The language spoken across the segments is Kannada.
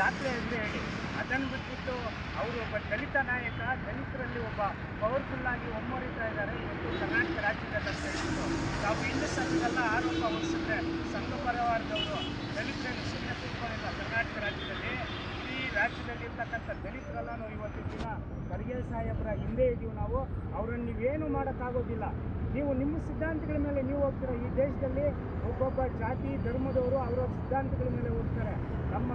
ಜಾತ್ರೆ ಎಂದು ಹೇಳಿ. ಅದನ್ನು ಬಿಟ್ಬಿಟ್ಟು ಅವರು ಒಬ್ಬ ದಲಿತ ನಾಯಕ, ದಲಿತರಲ್ಲಿ ಒಬ್ಬ ಪವರ್ಫುಲ್ ಆಗಿ ಒಮ್ಮರಿತಾ ಇದ್ದಾರೆ. ಇವತ್ತು ಕರ್ನಾಟಕ ರಾಜ್ಯದಲ್ಲಿ ಅಂತ ಹೇಳಿದ್ರು ತಾವು ಹಿಂದೂ ಸಂಘದಲ್ಲ ಆರೋಪ ಹೊರಿಸಿದ್ರೆ ಸಂಘ ಪರಿವಾರದವರು ದಲಿತರಲ್ಲಿ ಸುಮ್ಮನೆ ಕೂತ್ಕೊಂಡಿಲ್ಲ ಕರ್ನಾಟಕ ರಾಜ್ಯದಲ್ಲಿ. ಇಡೀ ರಾಜ್ಯದಲ್ಲಿ ಇರ್ತಕ್ಕಂಥ ದಲಿತರೆಲ್ಲ ನಾವು ಇವತ್ತಿನ ದಿನ ಖರ್ಗೆ ಸಾಹೇಬರ ಹಿಂದೆ ಇದ್ದೀವಿ ನಾವು. ಅವರನ್ನು ನೀವೇನು ಮಾಡೋಕ್ಕಾಗೋದಿಲ್ಲ. ನೀವು ನಿಮ್ಮ ಸಿದ್ಧಾಂತಗಳ ಮೇಲೆ ನೀವು ಹೋಗ್ತೀರ. ಈ ದೇಶದಲ್ಲಿ ಒಬ್ಬೊಬ್ಬ ಜಾತಿ, ಧರ್ಮದವರು ಅವರ ಸಿದ್ಧಾಂತಗಳ ಮೇಲೆ ಹೋಗ್ತಾರೆ. ನಮ್ಮ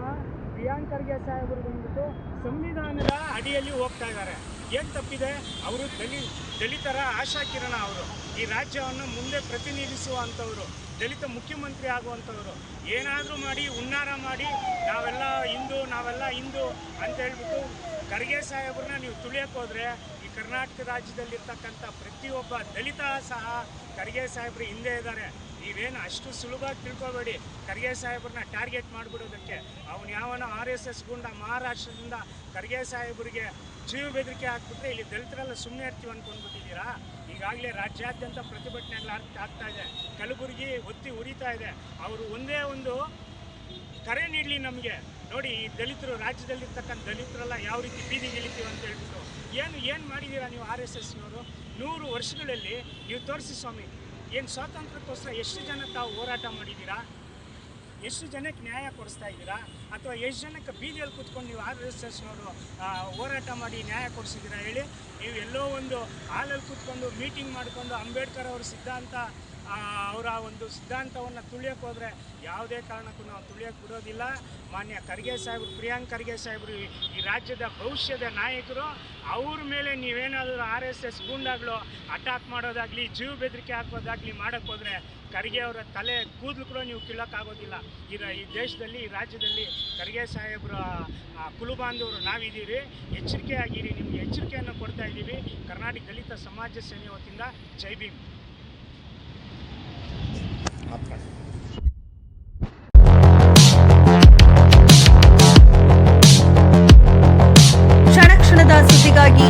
ಪ್ರಿಯಾಂಕ್ ಖರ್ಗೆ ಸಾಹೇಬರು ಬಂದ್ಬಿಟ್ಟು ಸಂವಿಧಾನದ ಅಡಿಯಲ್ಲಿ ಹೋಗ್ತಾ ಇದ್ದಾರೆ. ಏನು ತಪ್ಪಿದೆ? ಅವರು ದಲಿ, ದಲಿತರ ಆಶಾಕಿರಣ ಅವರು. ಈ ರಾಜ್ಯವನ್ನು ಮುಂದೆ ಪ್ರತಿನಿಧಿಸುವಂಥವ್ರು, ದಲಿತ ಮುಖ್ಯಮಂತ್ರಿ ಆಗುವಂಥವ್ರು. ಏನಾದರೂ ಮಾಡಿ, ಹುನ್ನಾರ ಮಾಡಿ, ನಾವೆಲ್ಲ ಹಿಂದೂ ನಾವೆಲ್ಲ ಹಿಂದೂ ಅಂತ ಹೇಳ್ಬಿಟ್ಟು ಖರ್ಗೆ ಸಾಹೇಬ್ರನ್ನ ನೀವು ತುಳಿಯಕ್ಕೆ ಹೋದರೆ ಈ ಕರ್ನಾಟಕ ರಾಜ್ಯದಲ್ಲಿರ್ತಕ್ಕಂಥ ಪ್ರತಿಯೊಬ್ಬ ದಲಿತ ಸಹ ಖರ್ಗೆ ಸಾಹೇಬ್ರು ಹಿಂದೆ ಇದ್ದಾರೆ. ನೀವೇನು ಅಷ್ಟು ಸುಲಭವಾಗಿ ತಿಳ್ಕೊಬೇಡಿ. ಖರ್ಗೆ ಸಾಹೇಬ್ರನ್ನ ಟಾರ್ಗೆಟ್ ಮಾಡಿಬಿಡೋದಕ್ಕೆ ಅವನು ಯಾವನ ಆರ್ ಎಸ್ ಎಸ್ ಗುಂಡ ಮಹಾರಾಷ್ಟ್ರದಿಂದ ಖರ್ಗೆ ಸಾಹೇಬ್ರಿಗೆ ಜೀವ ಬೆದರಿಕೆ ಹಾಕ್ಬಿಟ್ರೆ ಇಲ್ಲಿ ದಲಿತರೆಲ್ಲ ಸುಮ್ಮನೆ ಇರ್ತೀವಿ ಅನ್ಕೊಂಡ್ಬಿಟ್ಟಿದ್ದೀರಾ? ಈಗಾಗಲೇ ರಾಜ್ಯಾದ್ಯಂತ ಪ್ರತಿಭಟನೆಗಳು ಆಗ್ತಾ ಇದೆ. ಕಲಬುರಗಿ ಒತ್ತಿ ಉರಿತಾ ಇದೆ. ಅವರು ಒಂದೇ ಒಂದು ಕರೆ ನೀಡಲಿ ನಮಗೆ. ನೋಡಿ, ಈ ದಲಿತರು ರಾಜ್ಯದಲ್ಲಿರ್ತಕ್ಕಂಥ ದಲಿತರೆಲ್ಲ ಯಾವ ರೀತಿ ಬೀದಿ ಇಳಿತೀವಿ ಅಂತ ಹೇಳ್ಬಿಟ್ಟು. ಏನು ಏನು ಮಾಡಿದ್ದೀರಾ ನೀವು ಆರ್ ಎಸ್ ಎಸ್ನವರು? ನೂರು ವರ್ಷಗಳಲ್ಲಿ ನೀವು ತೋರಿಸಿ ಸ್ವಾಮಿ ಏನು ಸ್ವಾತಂತ್ರ್ಯಕ್ಕೋಸ್ಕರ ಎಷ್ಟು ಜನ ತಾವು ಹೋರಾಟ ಮಾಡಿದ್ದೀರಾ? ಎಷ್ಟು ಜನಕ್ಕೆ ನ್ಯಾಯ ಕೊಡಿಸ್ತಾ ಇದ್ದೀರಾ? ಅಥವಾ ಎಷ್ಟು ಜನಕ್ಕೆ ಬೀದಿಯಲ್ಲಿ ಕೂತ್ಕೊಂಡು ನೀವು ಆರ್ ಎಸ್ ಎಸ್ನವರು ಹೋರಾಟ ಮಾಡಿ ನ್ಯಾಯ ಕೊಡಿಸಿದ್ದೀರಾ ಹೇಳಿ? ನೀವು ಎಲ್ಲೋ ಒಂದು ಹಾಲಲ್ಲಿ ಕೂತ್ಕೊಂಡು ಮೀಟಿಂಗ್ ಮಾಡಿಕೊಂಡು ಅಂಬೇಡ್ಕರ್ ಅವರ ಸಿದ್ಧಾಂತ ಅವರ ಒಂದು ಸಿದ್ಧಾಂತವನ್ನು ತುಳಿಯೋಕೆ ಹೋದರೆ ಯಾವುದೇ ಕಾರಣಕ್ಕೂ ನಾವು ತುಳಿಯೋಕೆ ಬಿಡೋದಿಲ್ಲ. ಮಾನ್ಯ ಖರ್ಗೆ ಸಾಹೇಬರು, ಪ್ರಿಯಾಂಕ್ ಖರ್ಗೆ ಸಾಹೇಬರು ಈ- ರಾಜ್ಯದ ಭವಿಷ್ಯದ ನಾಯಕರು, ಅವ್ರ ಮೇಲೆ ನೀವೇನಾದರೂ ಆರ್ ಎಸ್ ಎಸ್ ಗೂಂಡಾಗಳು ಅಟ್ಯಾಕ್ ಮಾಡೋದಾಗಲಿ, ಜೀವ ಬೆದರಿಕೆ ಹಾಕೋದಾಗಲಿ ಮಾಡೋಕ್ಕೆ ಹೋದರೆ ಖರ್ಗೆ ಅವರ ತಲೆ ಕೂದಲು ಕೂಡ ನೀವು ಕೀಳೋಕ್ಕಾಗೋದಿಲ್ಲ ಈ ಈ ದೇಶದಲ್ಲಿ, ಈ ರಾಜ್ಯದಲ್ಲಿ ಖರ್ಗೆ ಸಾಹೇಬರ ಕುಲುಬಾಂಧವರು ನಾವಿದ್ದೀವಿ ಎಚ್ಚರಿಕೆ ಆಗಿರಿ ನಿಮ್ಗೆ ಎಚ್ಚರಿಕೆಯನ್ನು ಕೊಡ್ತಾ ಇದ್ದೀವಿ. ಕರ್ನಾಟಕ ದಲಿತ ಸಮಾಜ ಸೇನೆ ವತಿಯಿಂದ ಜೈ ಭೀಮ್. ಮಾತನಾಡಿ ಕ್ಷಣ ಕ್ಷಣದ ಸುದ್ದಿಗಾಗಿ